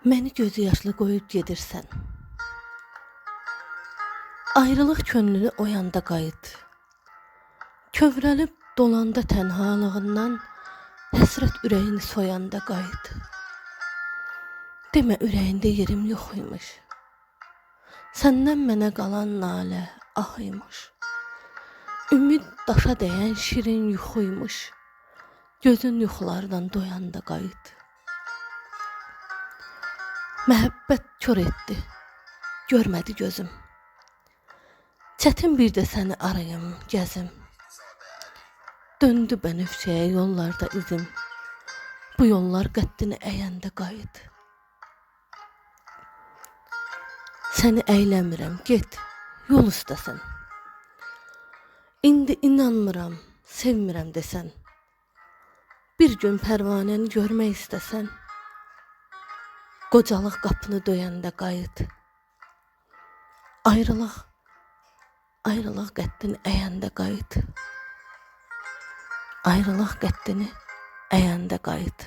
Məni gözü yaşlı qoyub gedirsən. Ayrılıq könlünü oyanda qayıt. Kövrəlib dolanda tənhalığından həsrət ürəyini soyanda qayıt. Demə ürəyində yerim yox imiş. Səndən mənə qalan nalə ah imiş. Ümid daşa dəyən şirin yuxuymuş. Gözün yuxulardan doyanda qayıt. Məhəbbət kör etdi. Görmədi gözüm. Çətin bir də səni arayım, gəzim. Döndü bənövşəyə yollarda izim. Bu yollar qəddini əyəndə qayıt. Səni əyləmirəm, get, yol üstəsən. İndi inanmıram, sevmirəm desən. Bir gün pərvanəni görmək istəsən. Qocalıq qapını döyəndə qayıt. Ayrılıq, ayrılıq qəddini əyəndə qayıt. Ayrılıq qəddini əyəndə qayıt.